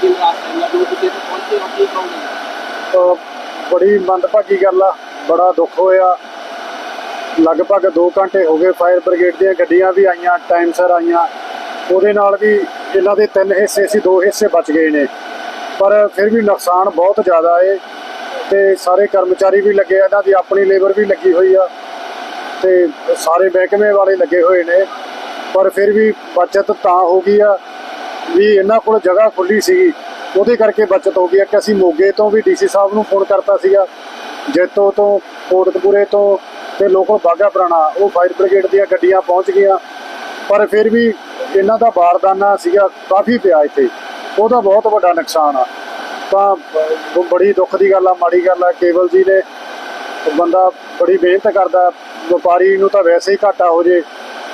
ਕੀ ਕਹੋਗੇ ਤਾਂ ਬੜੀ ਮੰਦਭਾਗੀ ਗੱਲ ਆ ਬੜਾ ਦੁੱਖ ਹੋਇਆ। ਲਗਭਗ 2 ਘੰਟੇ ਹੋ ਗਏ ਫਾਇਰ ਬ੍ਰਿਗੇਡ ਦੀਆਂ ਗੱਡੀਆਂ ਵੀ ਆਈਆਂ ਟਾਈਮ ਸਿਰ ਆਈਆਂ। ਉਹਦੇ ਨਾਲ ਵੀ ਇਹਨਾਂ ਦੇ ਤਿੰਨ ਹਿੱਸੇ ਸੀ ਦੋ ਹਿੱਸੇ ਬਚ ਗਏ ਨੇ। ਪਰ ਫਿਰ ਵੀ ਨੁਕਸਾਨ ਬਹੁਤ ਜ਼ਿਆਦਾ ਏ ਤੇ ਸਾਰੇ ਕਰਮਚਾਰੀ ਵੀ ਲੱਗੇ ਆ, ਇਹਨਾਂ ਦੀ ਆਪਣੀ ਲੇਬਰ ਵੀ ਲੱਗੀ ਹੋਈ ਆ ਤੇ ਸਾਰੇ ਮਹਿਕਮੇ ਵਾਲੇ ਲੱਗੇ ਹੋਏ ਨੇ। ਪਰ ਫਿਰ ਵੀ ਬਚਤ ਤਾਂ ਹੋ ਗਈ ਆ। ਵੀ ਇਹਨਾਂ ਕੋਲ ਜਗ੍ਹਾ ਖੁੱਲੀ ਸੀਗੀ। ਉਹਦੇ ਕਰਕੇ ਬਚਤ ਹੋ ਗਈ ਆ ਕਿ ਅਸੀਂ ਮੋਗੇ ਤੋਂ ਵੀ ਡੀਸੀ ਸਾਹਿਬ ਨੂੰ ਫੋਨ ਕਰਤਾ ਸੀਗਾ। ਜੈਤੋ ਤੋਂ, ਕੋਟਕਪੂਰੇ ਤੋਂ ਤੇ ਲੋਕਲ ਬਾਗਾ ਪੁਰਾਣਾ। ਉਹ ਫਾਇਰ ਬ੍ਰਿਗੇਡ ਦੀਆਂ ਗੱਡੀਆਂ ਪਹੁੰਚ ਗਈਆਂ। ਪਰ ਫਿਰ ਵੀ ਇਹਨਾਂ ਦਾ ਬਾਰਦਾਨਾ ਸੀਗਾ, ਕਾਫੀ ਪਿਆ ਇੱਥੇ। ਉਹਦਾ ਬਹੁਤ ਵੱਡਾ ਨੁਕਸਾਨ ਆ। ਤਾਂ ਬੜੀ ਦੁੱਖ ਦੀ ਗੱਲ ਆ, ਮਾੜੀ ਗੱਲ ਆ। ਕੇਵਲ ਜੀ ਨੇ ਬੰਦਾ ਬੜੀ ਮਿਹਨਤ ਕਰਦਾ। ਵਪਾਰੀ ਨੂੰ ਤਾਂ ਵੈਸੇ ਹੀ ਘਾਟਾ ਹੋ ਜੇ,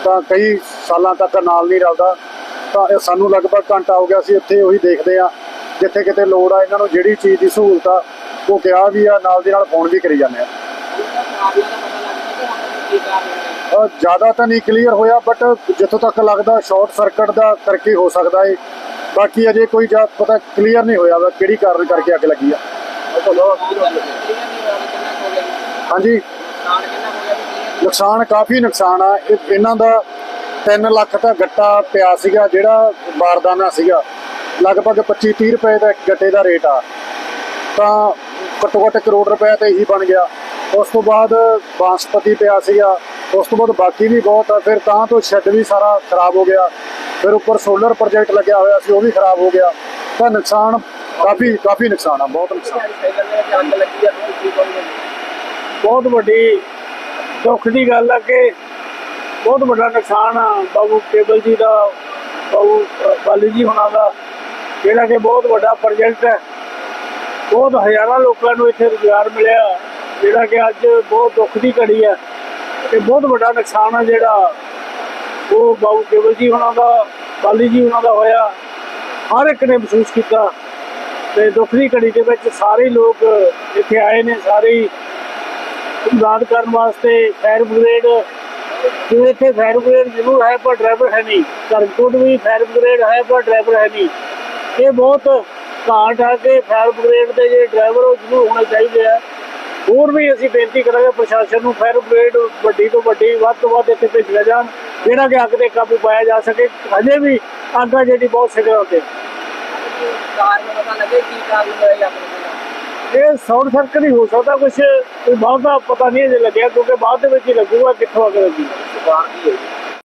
ਤਾਂ ਕਈ ਸਾਲਾਂ ਤੱਕ ਨਾਲ ਨਹੀਂ ਰਲਦਾ। ਤਾਂ ਸਾਨੂੰ ਲਗਭਗ ਘੰਟਾ ਹੋ ਗਿਆ ਸੀ, ਇੱਥੇ ਉਹੀ ਦੇਖਦੇ ਆ ਜਿੱਥੇ ਕਿਤੇ ਲੋੜ ਆ ਇਹਨਾਂ ਨੂੰ ਜਿਹੜੀ ਚੀਜ਼ ਦੀ ਸਹੂਲਤ ਆ, ਉਹ ਕਿਹਾ ਵੀ ਆ, ਨਾਲ ਦੀ ਨਾਲ ਫੋਨ ਵੀ ਕਰੀ ਜਾਂਦੇ ਆ। ਜ਼ਿਆਦਾ ਤਾਂ ਨਹੀਂ ਕਲੀਅਰ ਹੋਇਆ ਬਟ ਜਿੱਥੋਂ ਤੱਕ ਲੱਗਦਾ ਸ਼ਾਰਟ ਸਰਕਟ ਦਾ ਕਰਕੇ ਹੋ ਸਕਦਾ ਏ। ਬਾਕੀ ਅਜੇ ਕੋਈ ਜਾ, ਪਤਾ ਕਲੀਅਰ ਨਹੀਂ ਹੋਇਆ ਵਾ ਕਿਹੜੀ ਕਾਰਨ ਕਰਕੇ ਅੱਗ ਲੱਗੀ ਆ। ਹਾਂਜੀ। ਨੁਕਸਾਨ ਕਾਫੀ ਨੁਕਸਾਨ ਆ ਇਹਨਾਂ ਦਾ 3 ਲੱਖ ਦਾ ਗੱਟਾ ਪਿਆ ਸੀਗਾ, ਜਿਹੜਾ ਬਾਰਦਾਨਾ ਸੀਗਾ। ਲਗਭਗ 25 30 ਰੁਪਏ ਦਾ ਇੱਕ ਗੱਟੇ ਦਾ ਰੇਟ ਆ। ਤਾਂ ਘੱਟੋ ਘੱਟ ਕਰੋੜ ਰੁਪਏ ਤੇ ਹੀ ਬਣ ਗਿਆ। ਉਸ ਤੋਂ ਬਾਅਦ ਬਾਂਸਪਤੀ ਪਿਆ ਸੀਗਾ। ਉਸ ਤੋਂ ਬਾਅਦ ਬਾਕੀ ਵੀ ਬਹੁਤ ਆ। ਫਿਰ ਤਾਂ ਤੋਂ ਸ਼ੈੱਡ ਵੀ ਸਾਰਾ ਖਰਾਬ ਹੋ ਗਿਆ। ਫਿਰ ਉੱਪਰ ਸੋਲਰ ਪ੍ਰੋਜੈਕਟ ਲੱਗਿਆ ਹੋਇਆ ਸੀ, ਉਹ ਵੀ ਖਰਾਬ ਹੋ ਗਿਆ। ਤਾਂ ਨੁਕਸਾਨ ਕਾਫੀ ਕਾਫੀ ਨੁਕਸਾਨ ਆ, ਬਹੁਤ ਨੁਕਸਾਨ। ਬਹੁਤ ਵੱਡੀ ਦੁੱਖ ਦੀ ਗੱਲ ਆ ਕਿ ਬਹੁਤ ਵੱਡਾ ਨੁਕਸਾਨ ਆ। ਬਾਬੂ ਕੇਬਲ ਜੀ ਦਾ, ਬਾਬੂ ਬਾਲੀ ਜੀ ਹੋਣਾ ਦਾ। ਜਿਹੜਾ ਕਿ ਬਹੁਤ ਵੱਡਾ ਪ੍ਰੋਜੈਕਟ ਹੈ। ਬਹੁਤ ਹਜ਼ਾਰਾਂ ਲੋਕਾਂ ਨੂੰ ਇੱਥੇ ਰੁਜ਼ਗਾਰ ਮਿਲਿਆ। ਜਿਹੜਾ ਕਿ ਅੱਜ ਬਹੁਤ ਦੁੱਖ ਦੀ ਘੜੀ ਹੈ। ਤੇ ਬਹੁਤ ਵੱਡਾ ਨੁਕਸਾਨ ਆ ਜਿਹੜਾ ਉਹ ਬਾਬੂ ਕੇਬਲ ਜੀ ਹੁਣਾਂ ਦਾ, ਬਾਲੀ ਜੀ ਉਹਨਾਂ ਦਾ ਹੋਇਆ। ਹਰ ਇੱਕ ਨੇ ਮਹਿਸੂਸ ਕੀਤਾ। ਤੇ ਦੁੱਖ ਦੀ ਘੜੀ ਦੇ ਵਿੱਚ ਸਾਰੇ ਲੋਕ ਇੱਥੇ ਆਏ ਨੇ। ਸਾਰੇ ਹੀ ਕਰਨ ਵਾਸਤੇ ਫਾਇਰ ਬ੍ਰਿਗੇਡ ਜਿਵੇਂ ਇੱਥੇ ਫਾਇਰ ਬ੍ਰਿਗੇਡ ਜ਼ਰੂਰ ਹੈ, ਪਰ ਡਰਾਈਵਰ ਹੈ ਨਹੀਂ। ਕਰਕੋਟ ਵੀ ਫਾਇਰ ਬ੍ਰਿਗੇਡ ਹੈ, ਪਰ ਡਰਾਈਵਰ ਹੈ ਨਹੀਂ। ਇਹ ਬਹੁਤ ਘਾਟ ਹੈ ਕਿ ਫਾਇਰ ਬ੍ਰਿਗੇਡ ਦੇ ਜਿਹੜੇ ਡਰਾਈਵਰ ਉਹ ਜ਼ਰੂਰ ਹੋਣੇ ਚਾਹੀਦੇ ਆ। ਹੋਰ ਵੀ ਅਸੀਂ ਬੇਨਤੀ ਕਰਾਂਗੇ ਪ੍ਰਸ਼ਾਸਨ ਨੂੰ ਫਾਇਰ ਬ੍ਰਿਗੇਡ ਵੱਡੀ ਤੋਂ ਵੱਡੀ, ਵੱਧ ਤੋਂ ਵੱਧ ਇੱਥੇ ਭੇਜਿਆ ਜਾਣ, ਜਿਹੜਾ ਕਿ ਅੱਗ ਤੇ ਕਾਬੂ ਪਾਇਆ ਜਾ ਸਕੇ। ਹਜੇ ਵੀ ਅੱਗ ਆ ਜਿਹੜੀ ਬਹੁਤ ਸਿਖਰਾਂ ਤੇ। ਕਾਰਨ ਪਤਾ ਲੱਗੇ ਕੀ ਕਾਰਨ ਹੋਇਆ ਅੱਗ ਦਾ ਇਹ ਸਾਊਂਡ ਸਰਕਟ ਹੀ ਹੋ ਸਕਦਾ ਕੁਝ ਕੋਈ ਬਹੁਤ ਦਾ ਪਤਾ ਨਹੀਂ ਅਜੇ ਲੱਗਿਆ, ਕਿਉਂਕਿ ਬਾਅਦ ਦੇ ਵਿੱਚ ਹੀ ਲੱਗੂਗਾ, ਕਿੱਥੋਂ ਅੱਗ ਲੱਗੀ ਬਾਹਰ ਦੀ ਹੋਈ